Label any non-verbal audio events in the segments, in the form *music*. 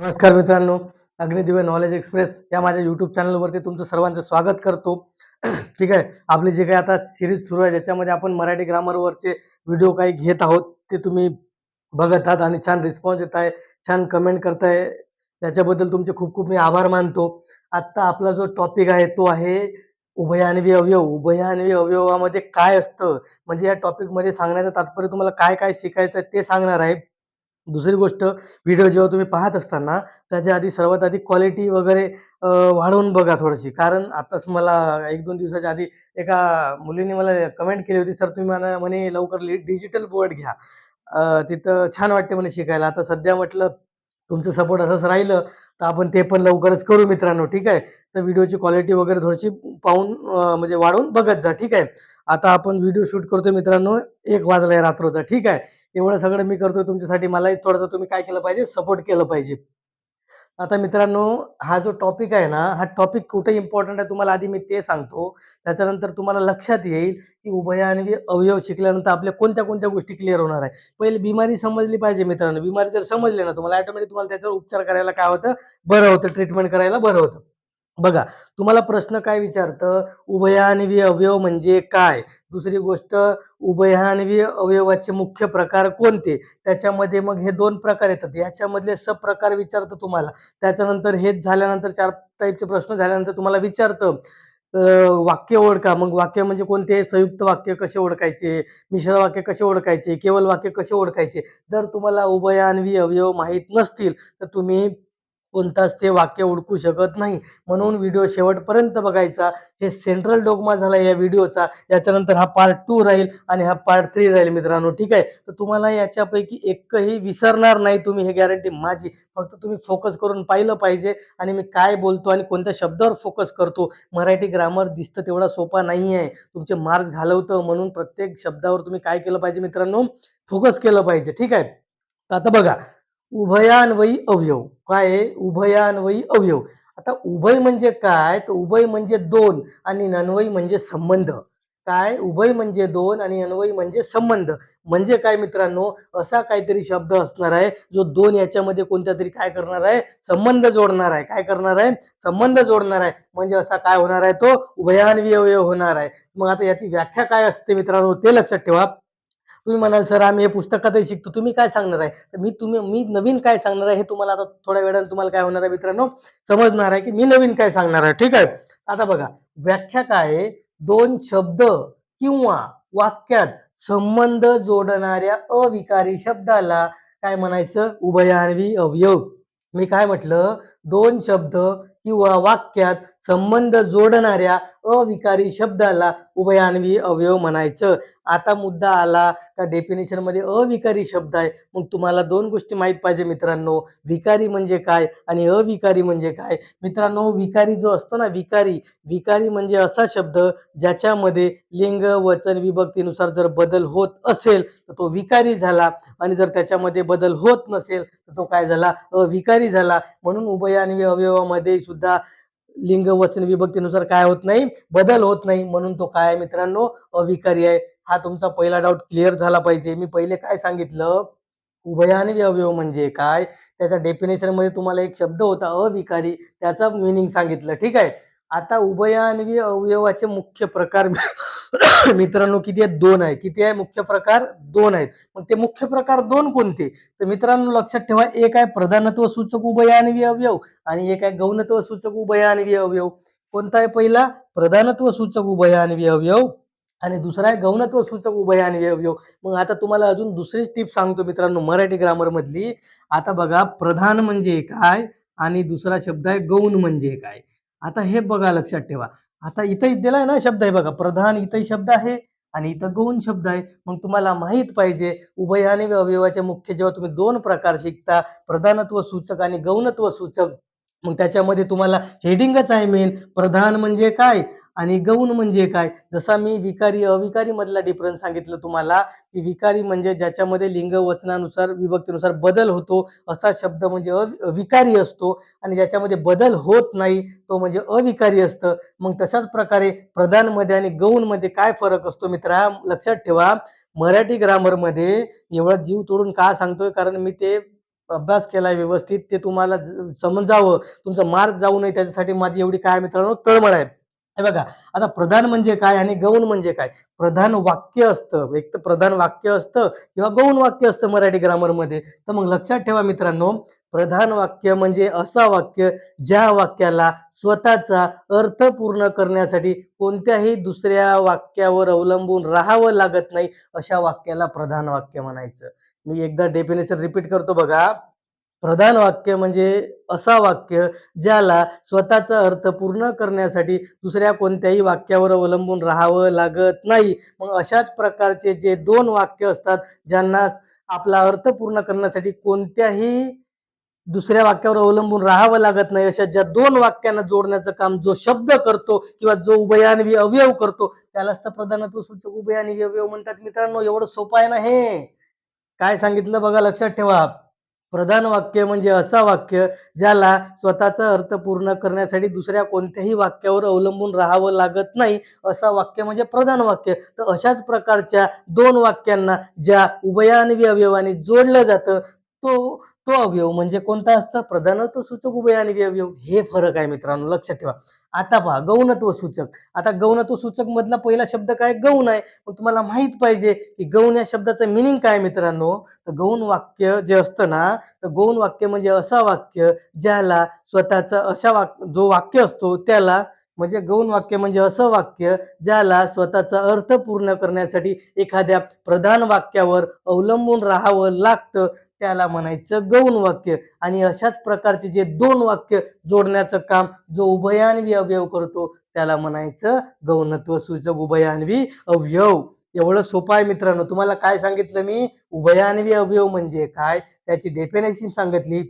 नमस्कार मित्रांनो अग्निदिव्य knowledge express या माझ्या यूट्यूब चॅनलवरती तुमचं सर्वांचं स्वागत करतो. *clears throat* ठीक आहे आपली जे काही आता सिरीज सुरू आहे ज्याच्यामध्ये आपण मराठी ग्रामरवरचे व्हिडिओ काही घेत आहोत ते तुम्ही बघत आहात आणि छान रिस्पॉन्स येत आहे छान कमेंट करताय त्याच्याबद्दल तुमचे खूप खूप मी आभार मानतो. आत्ता आपला जो टॉपिक आहे तो आहे उभयान्वी अवयव उभयान्वी अवयवामध्ये काय असतं? म्हणजे या टॉपिकमध्ये सांगण्याचं तात्पर्य तुम्हाला काय काय शिकायचं आहे ते सांगणार आहे. दुसरी गोष्ट व्हिडिओ जेव्हा तुम्ही पाहत असताना त्याच्या आधी सर्वात आधी क्वालिटी वगैरे वाढवून बघा थोडीशी. कारण आताच मला एक दोन दिवसाच्या आधी एका मुलीने मला कमेंट केली होती सर तुम्ही मला म्हणे लवकर डिजिटल बोर्ड घ्या. तिथं छान वाटते म्हणे शिकायला. आता सध्या म्हटलं तुमचं सपोर्ट असंच राहिलं तर आपण ते पण लवकरच करू मित्रांनो. ठीक आहे? तर व्हिडिओची क्वालिटी वगैरे थोडीशी पाहून म्हणजे वाढवून बघत जा. ठीक आहे? आता आपण व्हिडिओ शूट करतोय मित्रांनो एक वाजलाय रात्रोचा. ठीक आहे? एवढं सगळं मी करतोय तुमच्यासाठी मलाही थोडंसं तुम्ही काय केलं पाहिजे? सपोर्ट केलं पाहिजे. आता मित्रांनो हा जो टॉपिक आहे ना हा टॉपिक कुठे इम्पॉर्टंट आहे तुम्हाला आधी मी ते सांगतो. त्याच्यानंतर तुम्हाला लक्षात येईल की उभयान्वी अवयव शिकल्यानंतर आपल्या कोणत्या कोणत्या गोष्टी क्लिअर होणार आहे. पहिले बिमारी समजली पाहिजे मित्रांनो. बिमारी जर समजली ना तुम्हाला ऑटोमॅटिक तुम्हाला त्याच्यावर उपचार करायला काय होतं? बरं होतं. ट्रीटमेंट करायला बरं होतं. बघा तुम्हाला प्रश्न काय विचारतं? उभयान्वी अवयव म्हणजे काय? दुसरी गोष्ट उभयान्वी अवयवाचे मुख्य प्रकार कोणते? त्याच्यामध्ये मग हे दोन प्रकार येतात. याच्यामधले सब प्रकार विचारतं तुम्हाला. त्याच्यानंतर हेच झाल्यानंतर चार टाईपचे प्रश्न झाल्यानंतर तुम्हाला विचारतं वाक्य ओळखा. मग वाक्य म्हणजे कोणते? संयुक्त वाक्य कसे ओळखायचे? मिश्र वाक्य कसे ओळखायचे? केवळ वाक्य कसे ओळखायचे? जर तुम्हाला उभयान्वी अवयव माहीत नसतील तर तुम्ही कोणताच ते वाक्य ओळखू शकत नाही. म्हणून व्हिडिओ शेवटपर्यंत बघायचा. हे सेंट्रल डोगमा झाला या व्हिडिओचा याच्यानंतर हा पार्ट टू राहील आणि हा पार्ट थ्री राहील मित्रांनो. ठीक आहे? तर तुम्हाला याच्यापैकी एकही विसरणार नाही तुम्ही. हे गॅरंटी माझी. फक्त तुम्ही फोकस करून पाहिलं पाहिजे आणि मी काय बोलतो आणि कोणत्या शब्दावर फोकस करतो. मराठी ग्रामर दिसतं तेवढा सोपा नाही आहे तुमचे मार्क्स घालवतं म्हणून प्रत्येक शब्दावर तुम्ही काय केलं पाहिजे मित्रांनो? फोकस केलं पाहिजे. ठीक आहे? आता बघा. उभयान्वयी अवयव. काय आहे? उभयान्वयी अवयव. आता उभय म्हणजे काय? तर उभय म्हणजे दोन आणि अन्वयी म्हणजे संबंध. काय? उभय म्हणजे दोन आणि अन्वयी म्हणजे संबंध. म्हणजे काय मित्रांनो? असा काहीतरी शब्द असणार आहे जो दोन याच्यामध्ये कोणत्या तरी काय करणार आहे? संबंध जोडणार आहे. काय करणार आहे? संबंध जोडणार आहे. म्हणजे असा काय होणार आहे तो? उभयान्वयी अवयव होणार आहे. मग आता याची व्याख्या काय असते मित्रांनो? ते लक्षात ठेवा. तुम्ही म्हणाल सर आम्ही हे पुस्तकातही शिकतो तुम्ही काय सांगणार आहे? तर मी तुम्ही मी नवीन काय सांगणार आहे हे तुम्हाला आता थोड्या वेळाने तुम्हाला काय होणार आहे मित्रांनो समजणार आहे की मी नवीन काय सांगणार आहे ठीक आहे? आता बघा व्याख्या काय आहे? दोन शब्द किंवा वाक्यात संबंध जोडणाऱ्या अविकारी शब्दाला काय म्हणायचं? उभयान्वी अवयव. मी काय म्हटलं? दोन शब्द किंवा वाक्यात संबंध जोडणाऱ्या अविकारी शब्दाला उभयान्वी अवयव म्हणायचं. आता मुद्दा आला का डेफिनेशनमध्ये अविकारी शब्द आहे. मग तुम्हाला दोन गोष्टी माहीत पाहिजे मित्रांनो. विकारी म्हणजे काय आणि अविकारी म्हणजे काय? मित्रांनो विकारी जो असतो ना विकारी विकारी म्हणजे असा शब्द ज्याच्यामध्ये लिंग वचन विभक्तीनुसार जर बदल होत असेल तर तो विकारी झाला. आणि जर त्याच्यामध्ये बदल होत नसेल तर तो काय झाला? अविकारी झाला. म्हणून उभयान्वी अवयवामध्ये सुद्धा लिंग वचन विभक्तीनुसार काय होत नाही बदल होत नाही म्हणून तो काय आहे मित्रांनो? अविकारी आहे. हा तुमचा पहिला डाऊट क्लिअर झाला पाहिजे. मी पहिले काय सांगितलं? उभयान्वी अवयव म्हणजे काय? त्याच्या डेफिनेशनमध्ये तुम्हाला एक शब्द होता अविकारी. त्याचा मिनिंग सांगितलं. ठीक आहे? आता उभयान्वी अवयवाचे मुख्य प्रकार *coughs* मित्रांनो किती आहे दोन आहे. किती आहे? मुख्य प्रकार दोन आहेत. मग ते मुख्य प्रकार दोन कोणते? तर मित्रांनो लक्षात ठेवा एक आहे प्रधानत्व सूचक उभयान्वी अवयव आणि एक आहे गौणत्व सूचक उभयान्वी अवयव कोणता आहे पहिला? प्रधानत्व सूचक उभयान्वी अवयव आणि दुसरा आहे गौणत्व सूचक उभयान्वी अवयव मग आता तुम्हाला अजून दुसरी टिप सांगतो मित्रांनो मराठी ग्रामर मधली. आता बघा प्रधान म्हणजे काय? आणि दुसरा शब्द आहे गौण म्हणजे काय? आता हे बघा लक्षात ठेवा. आता इथं दिलाय ना शब्द आहे बघा. प्रधान इथं शब्द आहे आणि इथं गौण शब्द आहे. मग तुम्हाला माहीत पाहिजे उभयान्वी अवयवाचे मुख्य जेव्हा तुम्ही दोन प्रकार शिकता प्रधानत्व सूचक आणि गौणत्व सूचक मग त्याच्यामध्ये तुम्हाला हेडिंगच आहे मेन प्रधान म्हणजे काय? आणि गौण म्हणजे काय? जसा मी विकारी अविकारी मधला डिफरन्स सांगितलं तुम्हाला की विकारी म्हणजे ज्याच्यामध्ये लिंग वचनानुसार विभक्तीनुसार बदल होतो असा शब्द म्हणजे अविकारी असतो. आणि ज्याच्यामध्ये बदल होत नाही तो म्हणजे अविकारी असतं. मग तशाच प्रकारे प्रधानमध्ये आणि गौणमध्ये काय फरक असतो मित्रा? लक्षात ठेवा. मराठी ग्रामरमध्ये एवढा जीव तोडून का सांगतोय? कारण मी ते अभ्यास केलाय व्यवस्थित ते तुम्हाला समजावं. तुमचं मार्क जाऊ नये त्याच्यासाठी माझी एवढी काय मित्रांनो तळमळ आहे. हे बघा आता प्रधान म्हणजे काय आणि गौण म्हणजे काय? प्रधान वाक्य असतं. एक तर प्रधान वाक्य असतं किंवा गौण वाक्य असतं मराठी ग्रामरमध्ये तर मग लक्षात ठेवा मित्रांनो प्रधान वाक्य म्हणजे असा वाक्य ज्या वाक्याला स्वतःचा अर्थ पूर्ण करण्यासाठी कोणत्याही दुसऱ्या वाक्यावर अवलंबून राहावं लागत नाही अशा वाक्याला प्रधान वाक्य म्हणायचं. मी एकदा डेफिनेशन रिपीट करतो बघा. प्रधान वाक्य म्हणजे असा वाक्य ज्याला स्वतःचा अर्थ पूर्ण करण्यासाठी दुसऱ्या कोणत्याही वाक्यावर अवलंबून राहावं लागत नाही. मग अशाच प्रकारचे जे दोन वाक्य असतात ज्यांना आपला अर्थ पूर्ण करण्यासाठी कोणत्याही दुसऱ्या वाक्यावर अवलंबून राहावं लागत नाही अशा ज्या दोन वाक्यांना जोडण्याचं काम जो शब्द करतो किंवा जो उभयान्वी अवयव करतो त्यालाच तर प्रधानत्व सूचक उभयान्वी अवयव म्हणतात मित्रांनो. एवढं सोपं आहे ना हे? काय सांगितलं बघा लक्षात ठेवा. प्रधान वाक्य म्हणजे असा वाक्य ज्याला स्वतःचा अर्थ पूर्ण करण्यासाठी दुसऱ्या कोणत्याही वाक्यावर अवलंबून राहावं लागत नाही असा वाक्य म्हणजे प्रधान वाक्य. तर अशाच प्रकारच्या दोन वाक्यांना ज्या उभयान्वी अवयवाने जोडलं जातं तो तो अवयव म्हणजे कोणता असतं? प्रधानत्व सूचक उभयान्वी अवयव हे फरक आहे मित्रांनो लक्षात ठेवा. आता पहा गौणत्व सूचक. आता गौणत्व सूचक मधला पहिला शब्द काय? गौण आहे. मग तुम्हाला माहीत पाहिजे की गौण या शब्दाचं मिनिंग काय मित्रांनो? तर गौण वाक्य जे असतं ना तर गौण वाक्य म्हणजे असा वाक्य ज्याला स्वतःचा अशा वाक जो वाक्य असतो त्याला म्हणजे गौण वाक्य म्हणजे असं वाक्य ज्याला स्वतःचा अर्थ पूर्ण करण्यासाठी एखाद्या प्रधान वाक्यावर अवलंबून राहावं लागतं. त्याला म्हणायचं गौण वाक्य. आणि अशाच प्रकारचे जे दोन वाक्य जोडण्याचं काम जो उभयान्वी अवयव करतो त्याला म्हणायचं गौणत्व सूचक उभयान्वी अवयव. एवढं सोपं आहे मित्रांनो. तुम्हाला काय सांगितलं मी? उभयान्वी अवयव म्हणजे काय? त्याची डेफिनेशन सांगितली.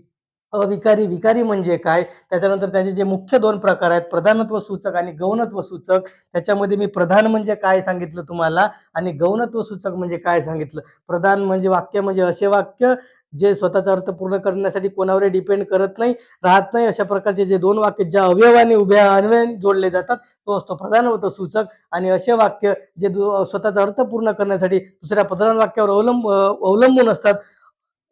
अविकारी विकारी म्हणजे काय? त्याच्यानंतर त्याचे जे मुख्य दोन प्रकार आहेत प्रधानत्व सूचक आणि गौणत्व सूचक. त्याच्यामध्ये मी प्रधान म्हणजे काय सांगितलं तुम्हाला? आणि गौणत्व सूचक म्हणजे काय सांगितलं? प्रधान म्हणजे वाक्य म्हणजे असे वाक्य जे स्वतःचा अर्थ पूर्ण करण्यासाठी कोणावर डिपेंड करत नाही राहत नाही. अशा प्रकारचे जे दोन वाक्य ज्या अवयवाने उभ्या अन्वयाने जोडले जातात तो असतो प्रधान होतं सूचक. आणि असे वाक्य जे स्वतःचा अर्थ पूर्ण करण्यासाठी दुसऱ्या प्रधान वाक्यावर अवलंब अवलंबून असतात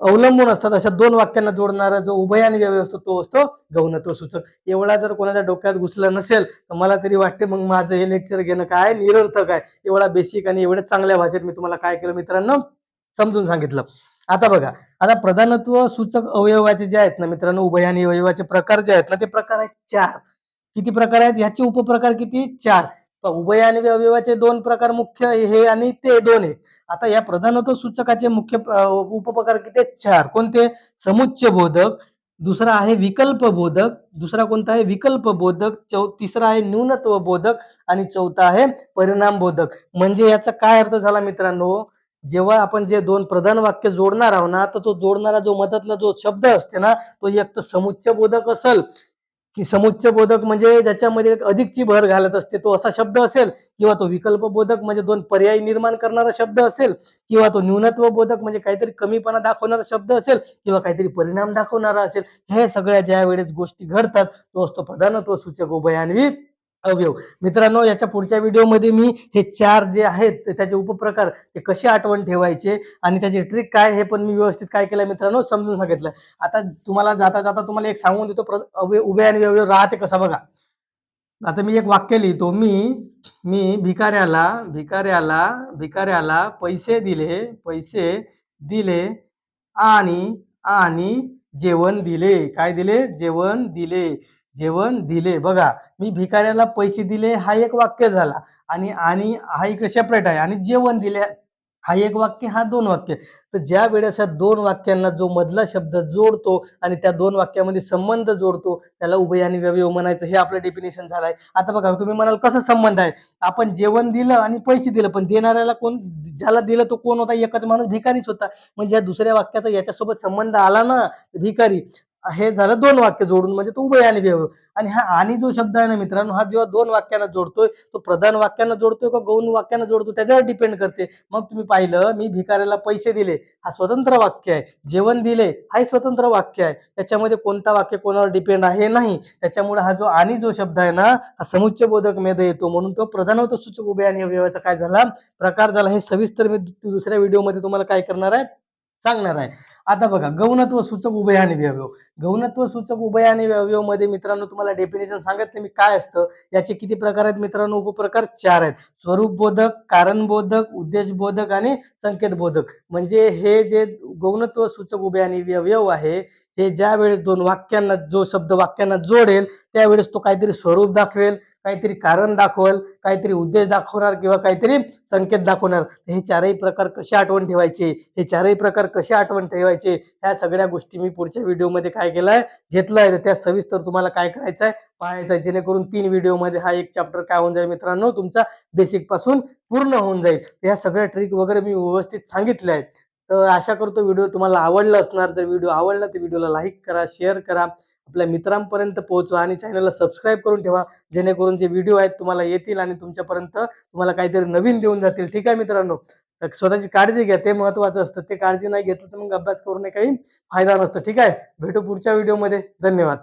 अवलंबून असतात. अशा दोन वाक्यांना जोडणारा जो उभयान्वी व्यवय असतो तो असतो गौणत्व सूचक. एवढा जर कोणाच्या डोक्यात घुसला नसेल तर मला तरी वाटते मग माझं हे लेक्चर घेणं काय निरर्थक आहे. एवढा बेसिक आणि एवढ्या चांगल्या भाषेत मी तुम्हाला काय केलं मित्रांनो? समजून सांगितलं. आता बघा आता प्रधानत्व सूचक अवयवाचे जे आहेत ना मित्रांनो उभयान्वी अवयवाचे प्रकार जे आहेत ना ते प्रकार आहेत चार. किती प्रकार आहेत? ह्याचे उपप्रकार किती? चार. उभयानी अवयवाचे दोन प्रकार मुख्य हे आणि ते दोन आहे आता या प्रधानत्व सूचकाचे मुख्य उपप्रकार किती आहेत? चार. कोणते? समुच्च बोधक दुसरा आहे विकल्प बोधक दुसरा कोणता आहे? विकल्प बोधक चौ तिसरा आहे न्यूनत्व बोधक आणि चौथा आहे परिणाम बोधक म्हणजे याचा काय अर्थ झाला मित्रांनो? जेव्हा आपण जे दोन प्रधान वाक्य जोडणार आहोत ना तर तो जोडणारा जो मधातला जो शब्द असते ना तो एक तर समुच्च बोधक असेल. की समुच्चय बोधक म्हणजे ज्याच्यामध्ये अधिकची भर घालत असते तो असा शब्द असेल किंवा तो विकल्प बोधक म्हणजे दोन पर्याय निर्माण करणारा शब्द असेल किंवा तो न्यूनत्व बोधक म्हणजे काहीतरी कमीपणा दाखवणारा शब्द असेल किंवा काहीतरी परिणाम दाखवणारा असेल हे सगळ्या ज्या वेळेस गोष्टी घडतात तो असतो प्रधानत्व सूचक उभयान्वी अवयव. मित्रांनो याच्या पुढच्या व्हिडिओमध्ये मी हे चार जे आहेत त्याचे उपप्रकार ते कसे आठवण ठेवायचे आणि त्याची ट्रिक काय हे पण मी व्यवस्थित काय केलं मित्रांनो समजून सांगितलं. आता तुम्हाला जाता जाता तुम्हाला एक सांगून देतो अवय उभे आणि अवयव राहते कसा बघा. आता मी एक वाक्य लिहितो मी मी भिकाऱ्याला भिकाऱ्याला भिकाऱ्याला पैसे दिले पैसे दिले आणि आणि जेवण दिले. काय दिले? जेवण दिले. जेवण दिले. बघा मी भिकाऱ्याला पैसे दिले हा एक वाक्य झाला. आणि आणि हा इकडे सेपरेट आहे. आणि जेवण दिले हा एक वाक्य हा दोन वाक्य. तर ज्या वेळेस दोन वाक्यांना जो मधला शब्द जोडतो आणि त्या दोन वाक्यामध्ये संबंध जोडतो त्याला उभय आणि व्यवयव म्हणायचं हे आपलं डेफिनेशन झालं आहे आता बघा तुम्ही म्हणाल कसं संबंध आहे? आपण जेवण दिलं आणि पैसे दिलं पण देणाऱ्याला कोण ज्याला दिलं तो कोण होता? एकच माणूस भिकारीच होता. म्हणजे या दुसऱ्या वाक्याचा याच्यासोबत संबंध आला ना भिकारी. हे झालं दोन वाक्य जोडून म्हणजे तो उभयान्वी व्यवयव आणि हा आणि जो शब्द आहे ना मित्रांनो हा जेव्हा दोन वाक्यांना जोडतोय तो प्रधान वाक्यांना जोडतोय का गौण वाक्यांना जोडतो त्याच्यावर डिपेंड करते. मग तुम्ही पाहिलं मी भिकाऱ्याला पैसे दिले हा स्वतंत्र वाक्य आहे. जेवण दिले हाही स्वतंत्र वाक्य आहे. त्याच्यामध्ये कोणता वाक्य कोणावर डिपेंड आहे नाही. त्याच्यामुळे हा जो आणि जो शब्द आहे ना हा समुच्च बोधक मेद येतो. म्हणून तो प्रधानत्व सूचक उभय आणि अवयवाचा काय झाला? प्रकार झाला. हे सविस्तर मी दुसऱ्या व्हिडिओमध्ये तुम्हाला काय करणार आहे? सांगणार आहे. आता बघा गौणत्व सूचक उभयाने व्यवयव गौणत्व सूचक उभयाने व्यवयवमध्ये मित्रांनो तुम्हाला डेफिनेशन सांगितलं मी काय असतं? याचे किती प्रकार आहेत मित्रांनो? उपप्रकार चार आहेत. स्वरूप बोधक कारण बोधक उद्देश बोधक आणि संकेत बोधक. म्हणजे हे जे गौणत्व सूचक उभयाने व्यवयव आहे हे ज्या वेळेस दोन वाक्यांना जो शब्द वाक्यांना जोडेल त्यावेळेस तो काहीतरी स्वरूप दाखवेल. काहीतरी कारण दाखवल काहीतरी उद्देश दाखवणार किंवा काहीतरी संकेत दाखवणार हे चारही प्रकार कसे आठवण ठेवायचे हे चारही प्रकार कसे आठवण ठेवायचे ह्या सगळ्या गोष्टी मी पुढच्या व्हिडिओमध्ये काय केलंय घेतलंय. आहे तर त्या सविस्तर तुम्हाला काय करायचं आहे पाहायचं आहे जेणेकरून तीन व्हिडिओमध्ये हा एक चॅप्टर काय होऊन जाईल मित्रांनो? तुमचा बेसिकपासून पूर्ण होऊन जाईल. ह्या सगळ्या ट्रिक वगैरे मी व्यवस्थित सांगितल्या आहेत. तर आशा करतो व्हिडिओ तुम्हाला आवडला असणार. जर व्हिडिओ आवडला तर व्हिडिओला लाईक करा शेअर करा. आपल्या मित्रांपर्यंत पोहोचवा आणि चॅनलला सबस्क्राईब करून ठेवा. जेणेकरून जे व्हिडिओ आहेत तुम्हाला येतील आणि तुमच्यापर्यंत तुम्हाला काहीतरी नवीन देऊन जातील. ठीक आहे मित्रांनो? तर स्वतःची काळजी घ्या. ते महत्वाचं असतं. ते काळजी नाही घेतलं तर मग अभ्यास करून काही फायदा नसतं. ठीक आहे? भेटू पुढच्या व्हिडिओमध्ये धन्यवाद.